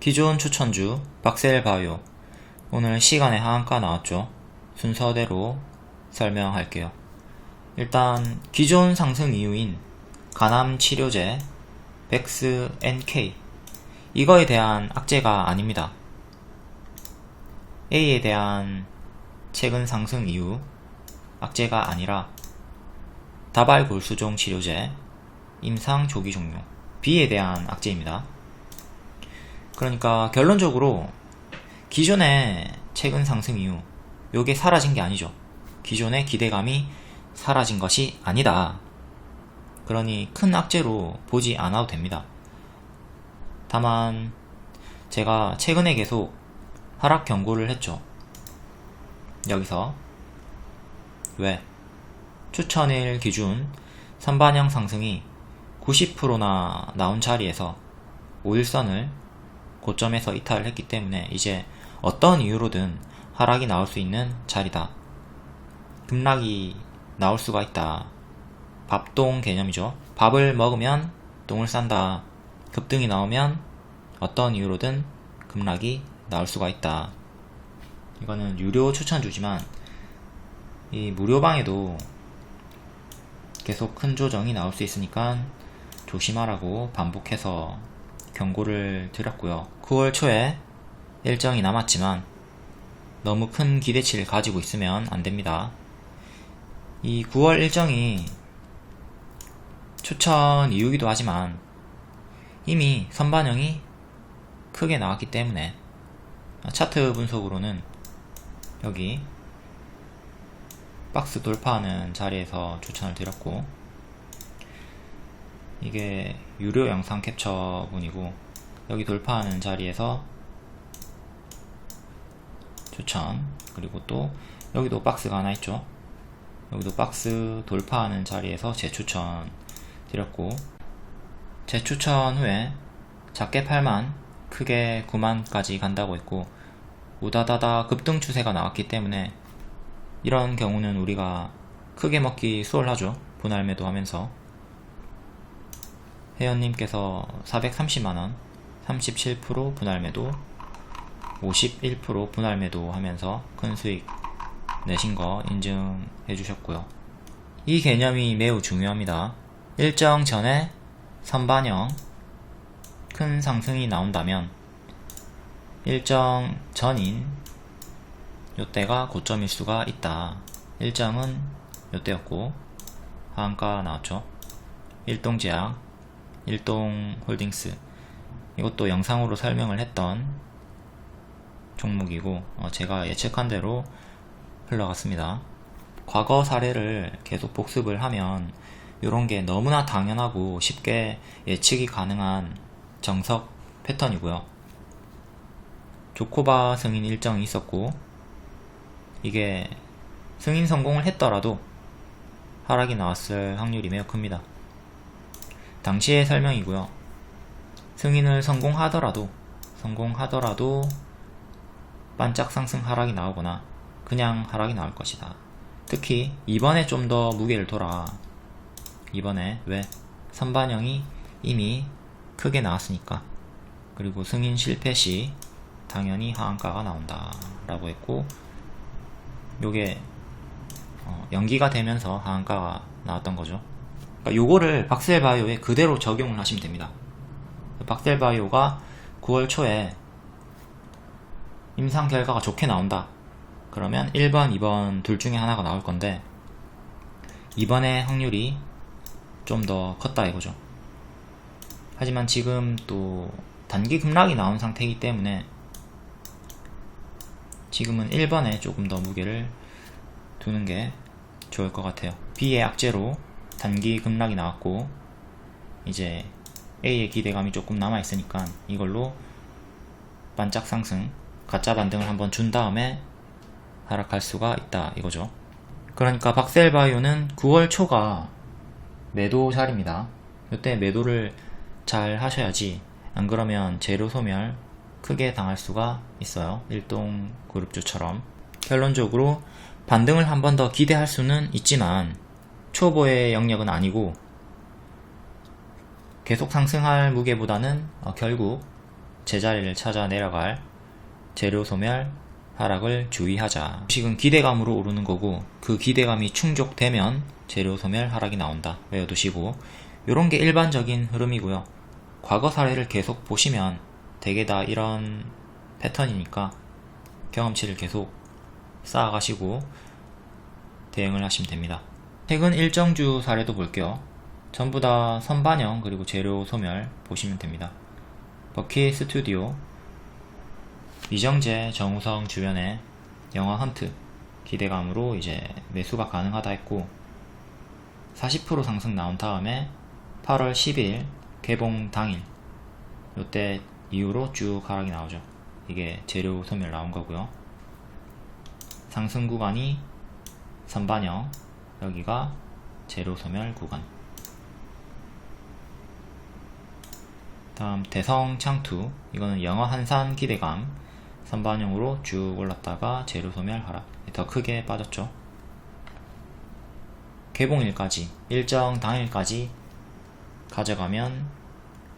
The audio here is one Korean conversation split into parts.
기존 추천주 박셀바이오 오늘 시간에 하한가 나왔죠. 순서대로 설명할게요. 일단 기존 상승 이유인 간암 치료제 백스 NK 이거에 대한 악재가 아닙니다. A에 대한 최근 상승 이유 악재가 아니라 다발 골수종 치료제 임상 조기 종료 B에 대한 악재입니다. 그러니까 결론적으로 기존의 최근 상승 이후 요게 사라진 게 아니죠. 기존의 기대감이 사라진 것이 아니다. 그러니 큰 악재로 보지 않아도 됩니다. 다만 제가 최근에 계속 하락 경고를 했죠. 여기서 왜? 추천일 기준 선반영 상승이 90%나 나온 자리에서 5일선을 고점에서 이탈을 했기 때문에 이제 어떤 이유로든 하락이 나올 수 있는 자리다. 급락이 나올 수가 있다. 밥동 개념이죠. 밥을 먹으면 똥을 싼다. 급등이 나오면 어떤 이유로든 급락이 나올 수가 있다. 이거는 유료 추천주지만 이 무료방에도 계속 큰 조정이 나올 수 있으니까 조심하라고 반복해서 경고를 드렸고요. 9월 초에 일정이 남았지만 너무 큰 기대치를 가지고 있으면 안 됩니다. 이 9월 일정이 추천 이유기도 하지만 이미 선반영이 크게 나왔기 때문에 차트 분석으로는 여기 박스 돌파하는 자리에서 추천을 드렸고 이게 유료 영상 캡처분이고 여기 돌파하는 자리에서 추천 그리고 또 여기도 박스가 하나 있죠? 여기도 박스 돌파하는 자리에서 재추천 드렸고 재추천 후에 작게 8만 크게 9만까지 간다고 했고 우다다다 급등 추세가 나왔기 때문에 이런 경우는 우리가 크게 먹기 수월하죠? 분할 매도하면서 회원님께서 430만원 37% 분할 매도 51% 분할 매도 하면서 큰 수익 내신 거 인증해 주셨고요. 이 개념이 매우 중요합니다. 일정 전에 선반영 큰 상승이 나온다면 일정 전인 요때가 고점일 수가 있다. 일정은 요때였고 하한가 나왔죠. 일동제약, 일동홀딩스 이것도 영상으로 설명을 했던 종목이고 어, 제가 예측한 대로 흘러갔습니다. 과거 사례를 계속 복습을 하면 이런 게 너무나 당연하고 쉽게 예측이 가능한 정석 패턴이고요. 조코바 승인 일정이 있었고 이게 승인 성공을 했더라도 하락이 나왔을 확률이 매우 큽니다. 당시의 설명이고요. 승인을 성공하더라도 성공하더라도 반짝 상승 하락이 나오거나 그냥 하락이 나올 것이다. 특히 이번에 좀 더 무게를 둬라. 이번에 왜? 선반영이 이미 크게 나왔으니까. 그리고 승인 실패 시 당연히 하한가가 나온다. 라고 했고 요게 어, 연기가 되면서 하한가가 나왔던 거죠. 그러니까 요거를 박셀바이오에 그대로 적용을 하시면 됩니다. 박셀바이오가 9월 초에 임상 결과가 좋게 나온다. 그러면 1번, 2번 둘 중에 하나가 나올 건데 이번에 확률이 좀 더 컸다 이거죠. 하지만 지금 또 단기 급락이 나온 상태이기 때문에 지금은 1번에 조금 더 무게를 두는 게 좋을 것 같아요. B의 악재로 단기 급락이 나왔고 이제 A의 기대감이 조금 남아있으니까 이걸로 반짝 상승 가짜 반등을 한번 준 다음에 하락할 수가 있다 이거죠. 그러니까 박셀바이오는 9월 초가 매도 자리입니다. 이때 매도를 잘 하셔야지 안 그러면 재료 소멸 크게 당할 수가 있어요. 일동 그룹주처럼 결론적으로 반등을 한 번 더 기대할 수는 있지만 초보의 영역은 아니고 계속 상승할 무게보다는 어, 결국 제자리를 찾아 내려갈 재료 소멸 하락을 주의하자. 주식은 기대감으로 오르는 거고 그 기대감이 충족되면 재료 소멸 하락이 나온다. 외워두시고 이런 게 일반적인 흐름이고요. 과거 사례를 계속 보시면 대개 다 이런 패턴이니까 경험치를 계속 쌓아가시고 대응을 하시면 됩니다. 최근 일정주 사례도 볼게요. 전부 다 선반영 그리고 재료 소멸 보시면 됩니다. 버킷 스튜디오 이정재 정우성 주변에 영화 헌트 기대감으로 이제 매수가 가능하다 했고 40% 상승 나온 다음에 8월 10일 개봉 당일 요때 이후로 쭉 하락이 나오죠. 이게 재료 소멸 나온 거고요. 상승 구간이 선반영 여기가 재료 소멸 구간. 다음 대성 창투. 이거는 영어 한산 기대감. 선반영으로 쭉 올랐다가 재료 소멸 하락. 더 크게 빠졌죠. 개봉일까지 일정 당일까지 가져가면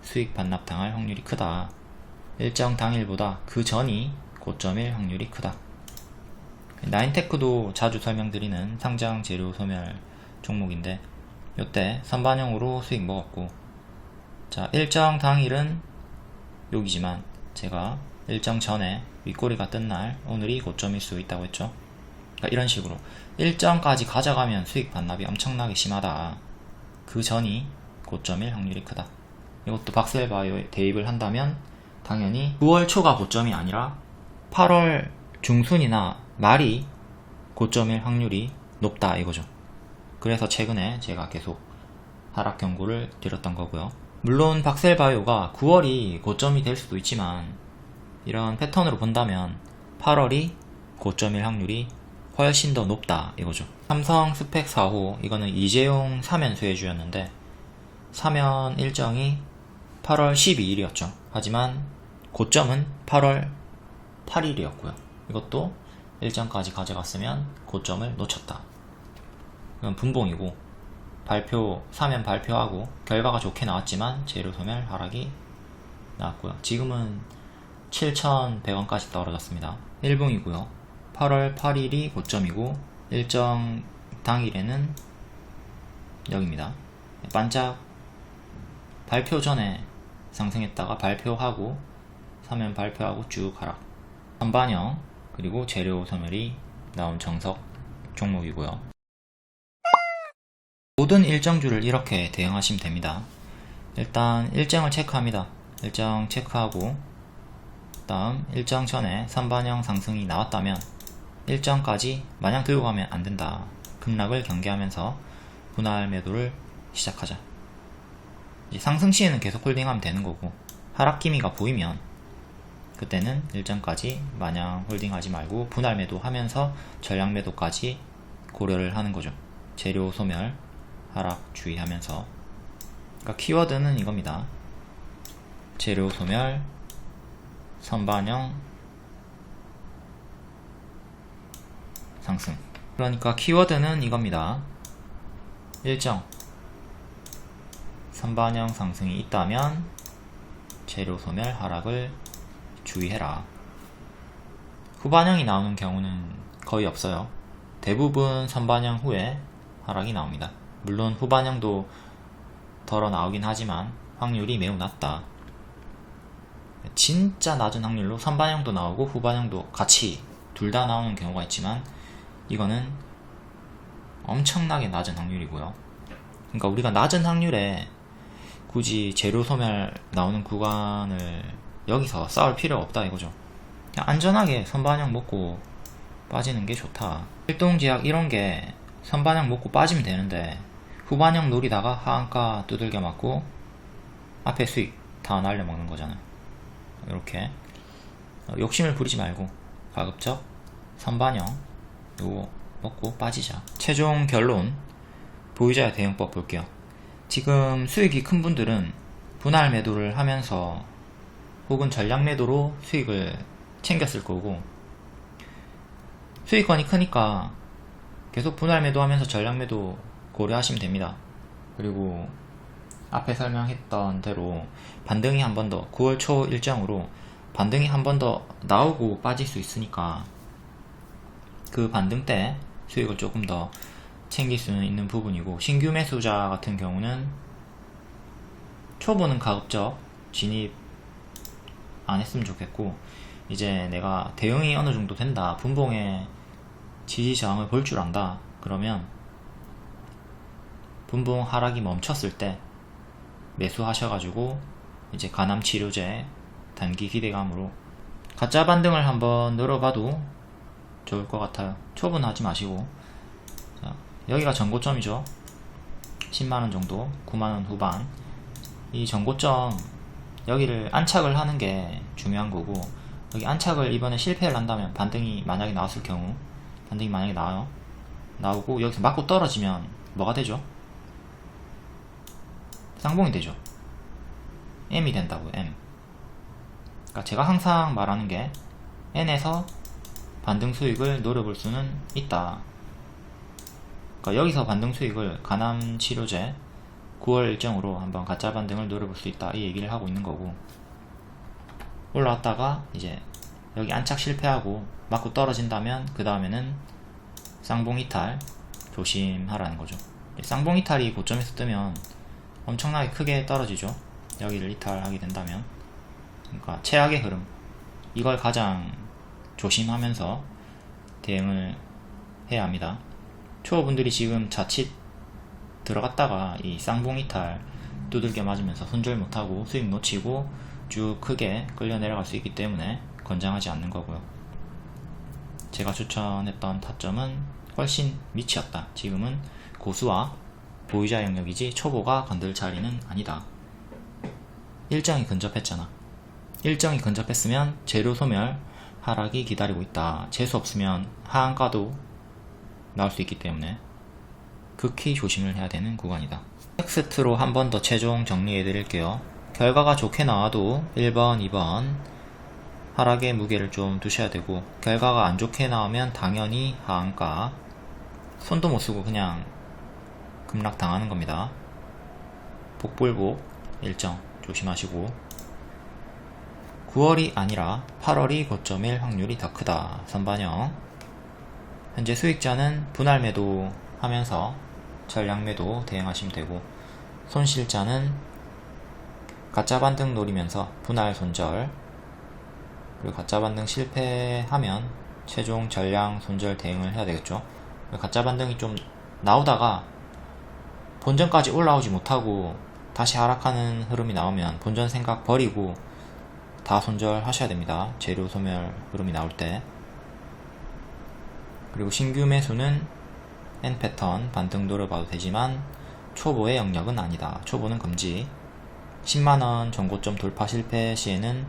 수익 반납당할 확률이 크다. 일정 당일보다 그 전이 고점일 확률이 크다 나인테크도 자주 설명드리는 상장 재료 소멸 종목인데 요때 선반영으로 수익 먹었고 자 일정 당일은 여기지만 제가 일정 전에 윗꼬리가 뜬 날 오늘이 고점일 수 있다고 했죠. 그러니까 이런 식으로 일정까지 가져가면 수익 반납이 엄청나게 심하다. 그 전이 고점일 확률이 크다. 이것도 박셀바이오에 대입을 한다면 당연히 9월 초가 고점이 아니라 8월 중순이나 말이 고점일 확률이 높다 이거죠 그래서 최근에 제가 계속 하락 경고를 드렸던 거고요. 물론 박셀바이오가 9월이 고점이 될 수도 있지만 이런 패턴으로 본다면 8월이 고점일 확률이 훨씬 더 높다 이거죠. 삼성 스펙 4호 이거는 이재용 사면 수혜주였는데 사면 일정이 8월 12일이었죠. 하지만 고점은 8월 8일이었고요. 이것도 일정까지 가져갔으면 고점을 놓쳤다. 이건 분봉이고 발표 사면 발표하고 결과가 좋게 나왔지만 재료 소멸 하락이 나왔고요. 지금은 7,100원까지 떨어졌습니다. 1봉이고요. 8월 8일이 고점이고 일정 당일에는 여기입니다. 반짝 발표 전에 상승했다가 발표하고 사면 발표하고 쭉 하락. 선반영 그리고 재료 소멸이 나온 정석 종목이고요. 모든 일정주를 이렇게 대응하시면 됩니다. 일단 일정을 체크합니다. 일정 체크하고 다음 일정 전에 선반영 상승이 나왔다면 일정까지 마냥 들고 가면 안 된다. 급락을 경계하면서 분할 매도를 시작하자. 상승 시에는 계속 홀딩하면 되는 거고 하락 기미가 보이면 그때는 일정까지 마냥 홀딩하지 말고 분할 매도하면서 전량 매도까지 고려를 하는 거죠. 재료 소멸 하락 주의하면서 그러니까 키워드는 이겁니다. 재료 소멸, 선반영, 상승. 그러니까 키워드는 이겁니다. 일정 선반영 상승이 있다면 재료 소멸 하락을 주의해라. 후반영이 나오는 경우는 거의 없어요. 대부분 선반영 후에 하락이 나옵니다. 물론 후반형도 덜어 나오긴 하지만 확률이 매우 낮다. 진짜 낮은 확률로 선반형도 나오고 후반형도 같이 둘 다 나오는 경우가 있지만 이거는 엄청나게 낮은 확률이고요. 그러니까 우리가 낮은 확률에 굳이 재료 소멸 나오는 구간을 여기서 싸울 필요가 없다 이거죠. 그냥 안전하게 선반영 먹고 빠지는 게 좋다. 활동제약 이런 게 선반영 먹고 빠지면 되는데 후반형 노리다가 하한가 두들겨 맞고 앞에 수익 다 날려 먹는 거잖아요. 이렇게 어, 욕심을 부리지 말고 가급적 선반형 요거 먹고 빠지자. 최종 결론 보유자 대응법 볼게요. 지금 수익이 큰 분들은 분할 매도를 하면서 혹은 전량 매도로 수익을 챙겼을 거고 수익권이 크니까 계속 분할 매도하면서 전량 매도 고려하시면 됩니다. 그리고 앞에 설명했던 대로 반등이 한 번 더 9월 초 일정으로 반등이 한 번 더 나오고 빠질 수 있으니까 그 반등 때 수익을 조금 더 챙길 수는 있는 부분이고 신규 매수자 같은 경우는 초보는 가급적 진입 안 했으면 좋겠고 이제 내가 대응이 어느 정도 된다 분봉의 지지 저항을 볼 줄 안다 그러면 분봉 하락이 멈췄을 때 매수하셔가지고 이제 간암 치료제 단기 기대감으로 가짜 반등을 한번 늘어봐도 좋을 것 같아요. 초보는 하지 마시고 자, 여기가 전고점이죠. 10만원 정도 9만원 후반 이 전고점 여기를 안착을 하는 게 중요한 거고 여기 안착을 이번에 실패를 한다면 반등이 만약에 나왔을 경우 반등이 만약에 나와요 나오고 여기서 맞고 떨어지면 뭐가 되죠? 쌍봉이 되죠. M이 된다고요, M. 그러니까 제가 항상 말하는 게 N에서 반등 수익을 노려볼 수는 있다. 그러니까 여기서 반등 수익을 간암 치료제 9월 일정으로 한번 가짜 반등을 노려볼 수 있다. 이 얘기를 하고 있는 거고. 올라왔다가 이제 여기 안착 실패하고 맞고 떨어진다면 그 다음에는 쌍봉 이탈 조심하라는 거죠. 쌍봉 이탈이 고점에서 뜨면 엄청나게 크게 떨어지죠. 여기를 이탈하게 된다면. 그러니까 최악의 흐름. 이걸 가장 조심하면서 대응을 해야 합니다. 초보분들이 지금 자칫 들어갔다가 이 쌍봉 이탈 두들겨 맞으면서 손절 못하고 수익 놓치고 쭉 크게 끌려 내려갈 수 있기 때문에 권장하지 않는 거고요. 제가 추천했던 타점은 훨씬 밑이었다. 지금은 고수와 보유자 영역이지 초보가 건들 자리는 아니다. 일정이 근접했잖아. 일정이 근접했으면 재료 소멸 하락이 기다리고 있다. 재수 없으면 하한가도 나올 수 있기 때문에 극히 조심을 해야 되는 구간이다. 텍스트로 한 번 더 최종 정리해 드릴게요. 결과가 좋게 나와도 1번, 2번 하락의 무게를 좀 두셔야 되고 결과가 안 좋게 나오면 당연히 하한가 손도 못 쓰고 그냥 급락 당하는 겁니다. 복불복 일정 조심하시고 9월이 아니라 8월이 고점일 확률이 더 크다. 선반영 현재 수익자는 분할 매도 하면서 전량 매도 대응하시면 되고 손실자는 가짜 반등 노리면서 분할 손절 그리고 가짜 반등 실패하면 최종 전량 손절 대응을 해야 되겠죠. 가짜 반등이 좀 나오다가 본전까지 올라오지 못하고 다시 하락하는 흐름이 나오면 본전 생각 버리고 다 손절하셔야 됩니다. 재료 소멸 흐름이 나올 때. 그리고 신규 매수는 N 패턴 반등 노려봐도 되지만 초보의 영역은 아니다. 초보는 금지. 10만원 전고점 돌파 실패 시에는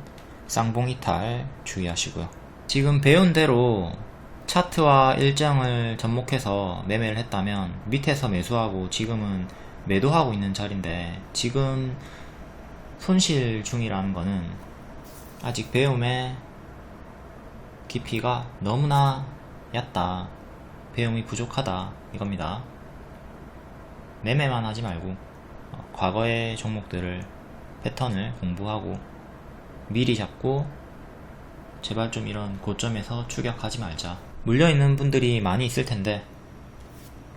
쌍봉 이탈 주의하시고요. 지금 배운 대로 차트와 일정을 접목해서 매매를 했다면 밑에서 매수하고 지금은 매도하고 있는 자리인데 지금 손실 중이라는 거는 아직 배움의 깊이가 너무나 얕다. 배움이 부족하다. 이겁니다. 매매만 하지 말고 어, 과거의 종목들을 패턴을 공부하고 미리 잡고 제발 좀 이런 고점에서 추격하지 말자. 물려있는 분들이 많이 있을 텐데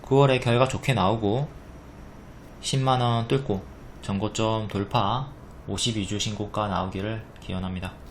9월에 결과 좋게 나오고 10만원 뚫고 전고점 돌파 52주 신고가 나오기를 기원합니다.